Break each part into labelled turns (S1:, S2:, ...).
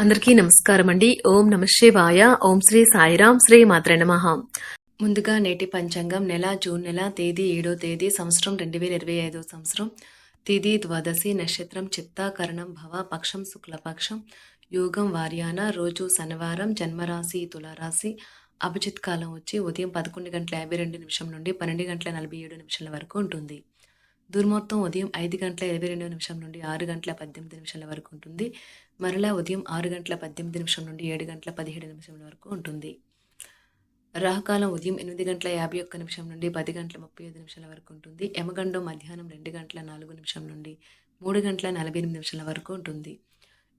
S1: అందరికీ నమస్కారం అండి ఓం నమ శివాయ. ఓం శ్రీ సాయిరాం శ్రీ మాత్ర నమః. ముందుగా నేటి పంచాంగం నెల జూన్ నెల తేదీ ఏడో తేదీ సంవత్సరం రెండు వేల ఇరవై ఐదో సంవత్సరం. తేదీ ద్వాదశి నక్షత్రం చిత్తాకరణం భవ పక్షం శుక్లపక్షం యోగం వార్యాన రోజు శనివారం జన్మరాశి తులారాశి అభిజిత్ కాలం వచ్చి ఉదయం పదకొండు గంటల యాభై రెండు నిమిషం నుండి పన్నెండు గంటల నలభై ఏడు నిమిషాల వరకు ఉంటుంది. దుర్ముహూర్తం ఉదయం ఐదు గంటల ఇరవై రెండు నిమిషం నుండి ఆరు గంటల పద్దెనిమిది నిమిషాల వరకు ఉంటుంది. మరలా ఉదయం ఆరు గంటల పద్దెనిమిది నిమిషం నుండి ఏడు గంటల పదిహేడు నిమిషాల వరకు ఉంటుంది. రాహుకాలం ఉదయం ఎనిమిది గంటల యాభై ఒక్క నిమిషం నుండి పది గంటల ముప్పై ఐదు నిమిషాల వరకు ఉంటుంది. యమగండం మధ్యాహ్నం రెండు గంటల నాలుగు నిమిషం నుండి మూడు గంటల నలభై ఎనిమిది నిమిషాల వరకు ఉంటుంది.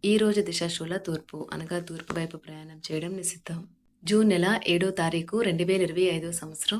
S1: ఈ రోజు దిశాశూల తూర్పు అనగా తూర్పు వైపు ప్రయాణం చేయడం నిషిద్ధం. జూన్ నెల ఏడో తారీఖు రెండు వేల ఇరవై ఐదో సంవత్సరం.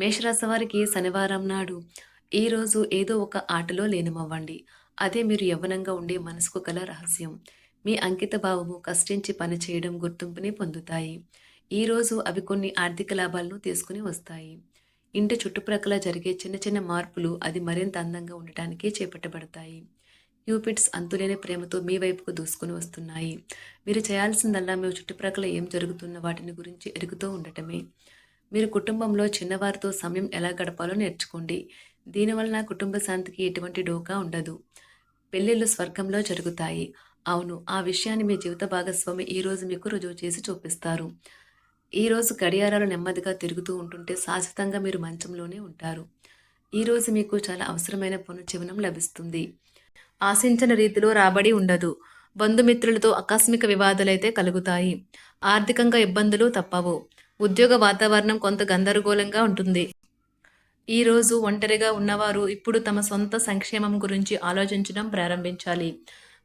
S1: మేషరాశి వారికి శనివారం నాడు ఈరోజు ఏదో ఒక ఆటలో లీనమవ్వండి. అదే మీరు యవ్వనంగా ఉండే మనసుకు గల రహస్యం. మీ అంకిత భావము కష్టించి పని చేయడం గుర్తింపుని పొందుతాయి. ఈరోజు అవి కొన్ని ఆర్థిక లాభాలను తీసుకుని వస్తాయి. ఇంటి చుట్టుప్రక్కల జరిగే చిన్న చిన్న మార్పులు అది మరింత అందంగా ఉండటానికి చేపట్టబడతాయి. యూపిట్స్ అంతులేని ప్రేమతో మీ వైపుకు దూసుకుని వస్తున్నాయి. మీరు చేయాల్సిందల్లా మీ చుట్టుప్రక్కల ఏం జరుగుతున్న వాటిని గురించి ఎరుగుతూ ఉండటమే. మీరు కుటుంబంలో చిన్నవారితో సమయం ఎలా గడపాలో నేర్చుకోండి. దీనివలన కుటుంబ శాంతికి ఎటువంటి డోకా ఉండదు. పెళ్ళిళ్ళు స్వర్గంలో జరుగుతాయి. అవును ఆ విషయాన్ని మీ జీవిత భాగస్వామి ఈరోజు మీకు రుజువు చేసి చూపిస్తారు. ఈరోజు గడియారాలు నెమ్మదిగా తిరుగుతూ ఉంటుంటే శాశ్వతంగా మీరు మంచంలోనే ఉంటారు. ఈరోజు మీకు చాలా అవసరమైన పునర్జీవనం లభిస్తుంది. ఆశించిన రీతిలో రాబడి ఉండదు. బంధుమిత్రులతో ఆకస్మిక వివాదాలైతే కలుగుతాయి. ఆర్థికంగా ఇబ్బందులు తప్పవు. ఉద్యోగ వాతావరణం కొంత గందరగోళంగా ఉంటుంది. ఈరోజు ఒంటరిగా ఉన్నవారు ఇప్పుడు తమ సొంత సంక్షేమం గురించి ఆలోచించడం ప్రారంభించాలి.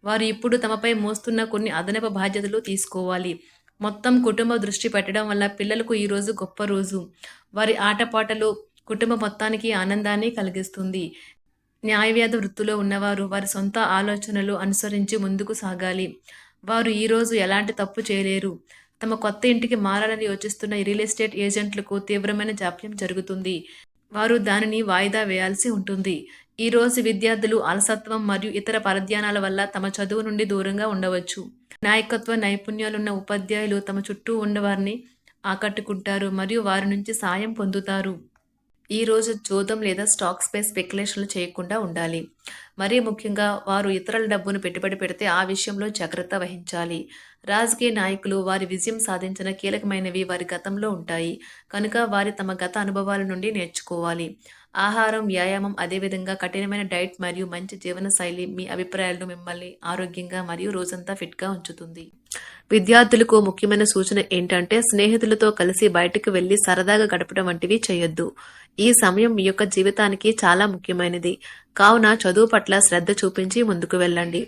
S1: వారు ఇప్పుడు తమపై మోస్తున్న కొన్ని అదనపు బాధ్యతలు తీసుకోవాలి. మొత్తం కుటుంబ దృష్టి పెట్టడం వల్ల పిల్లలకు ఈరోజు గొప్ప రోజు. వారి ఆటపాటలు కుటుంబ మొత్తానికి ఆనందాన్ని కలిగిస్తుంది. న్యాయవ్యాధ వృత్తిలో ఉన్నవారు వారి సొంత ఆలోచనలు అనుసరించి ముందుకు సాగాలి. వారు ఈరోజు ఎలాంటి తప్పు చేయలేరు. తమ కొత్త ఇంటికి మారాలని యోచిస్తున్న ఈ రియల్ ఎస్టేట్ ఏజెంట్లకు తీవ్రమైన జాప్యం జరుగుతుంది. వారు దానిని వాయిదా వేయాల్సి ఉంటుంది. ఈ రోజు విద్యార్థులు అలసత్వం మరియు ఇతర పరధ్యానాల వల్ల తమ చదువు నుండి దూరంగా ఉండవచ్చు. నాయకత్వ నైపుణ్యాలున్న ఉపాధ్యాయులు తమ చుట్టూ ఉన్నవారిని ఆకట్టుకుంటారు మరియు వారి నుంచి సాయం పొందుతారు. ఈ రోజు జోదం లేదా స్టాక్స్ పై స్పెక్యులేషన్లు చేయకుండా ఉండాలి. మరీ ముఖ్యంగా వారు ఇతరుల డబ్బును పెట్టుబడి పెడితే ఆ విషయంలో జాగ్రత్త వహించాలి. రాజకీయ నాయకులు వారి విజయం సాధించిన కీలకమైనవి వారి గతంలో ఉంటాయి. కనుక వారి తమ గత అనుభవాల నుండి నేర్చుకోవాలి. ఆహారం వ్యాయామం అదేవిధంగా కఠినమైన డైట్ మరియు మంచి జీవన శైలి మీ అభిప్రాయాలను మిమ్మల్ని ఆరోగ్యంగా మరియు రోజంతా ఫిట్గా ఉంచుతుంది. విద్యార్థులకు ముఖ్యమైన సూచన ఏంటంటే స్నేహితులతో కలిసి బయటకు వెళ్ళి సరదాగా గడపడం వంటివి చేయొద్దు. ఈ సమయం మీ యొక్క జీవితానికి చాలా ముఖ్యమైనది. కావున చదువు పట్ల శ్రద్ధ చూపించి ముందుకు వెళ్ళండి.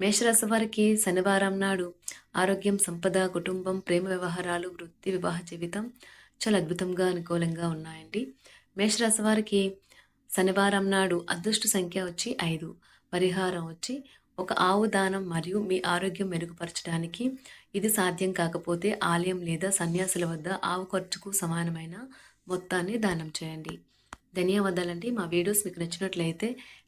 S1: మేషరాశి వారికి శనివారం నాడు ఆరోగ్యం సంపద కుటుంబం ప్రేమ వ్యవహారాలు వృత్తి వివాహ జీవితం చాలా అద్భుతంగా అనుకూలంగా ఉన్నాయండి. మేషరాశి వారికి శనివారం నాడు అదృష్ట సంఖ్య వచ్చి ఐదు. పరిహారం వచ్చి ఒక ఆవు దానం మరియు మీ ఆరోగ్యం మెరుగుపరచడానికి ఇది సాధ్యం కాకపోతే ఆలయం లేదా సన్యాసుల వద్ద ఆవు ఖర్చుకు సమానమైన మొత్తాన్ని దానం చేయండి. ధన్యవాదాలండి. మా వీడియోస్ మీకు నచ్చినట్లయితే